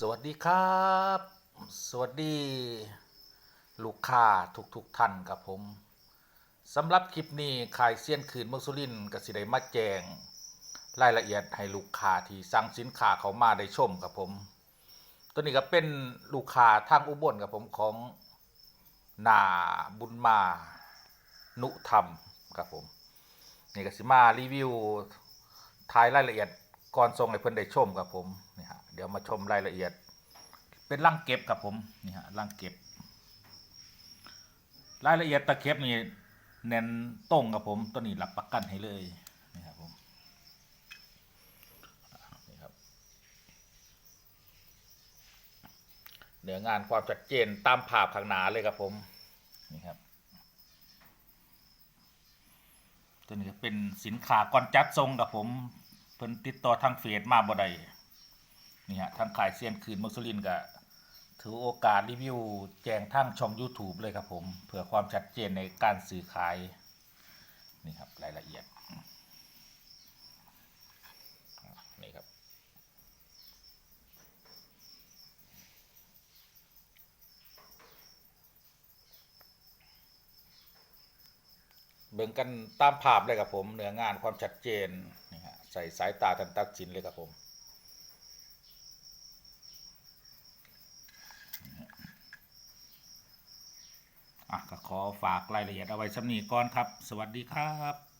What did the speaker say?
สวัสดีครับ สวัสดี ลูกค้าทุกทุกๆท่านครับผมสำหรับคลิปนี้ขายเซียนคืนเมืองสุรินทร์กสิได้มาแจง รายละเอียดให้ลูกค้าที่สั่งสินค้าเขามาได้ชมครับผม ตัวนี้ก็เป็นลูกค้าทางอุบลครับผมของนาบุญมานุธรรมครับผมนี่ก็สิมารีวิวทายรายละเอียด ก่อนส่งให้เพิ่นได้ชมครับผมนี่ฮะเดี๋ยวมาชมรายละเอียด เป็นร่างเก็บครับผมนี่ฮะร่างเก็บ รายละเอียดตะเข็บนี่แน่นตรงครับผมตัวนี้รับประกันให้เลยนี่ครับผมนี่ครับเหนืองานความชัดเจนตามภาพข้างหน้าเลยครับผมนี่ครับตัวนี้เป็นสินค้าก่อนจัดทรงครับผม เพิ่นติดต่อทางเฟซมาบ่ได้นี่ฮะทางขายเซียนคืนมุสลินก็ถือโอกาสรีวิวแจ้งทางช่อง YouTube เลยครับผม เพื่อความชัดเจนในการสื่อขาย นี่ครับ รายละเอียด นี่ครับ เบิ่งกันตามภาพเลยครับผมเนื้องานความชัดเจน ใส่สายตาทันตัดสินเลยครับผมอะก็ขอฝากรายละเอียดเอาไว้สำนีก่อนครับ สวัสดีครับ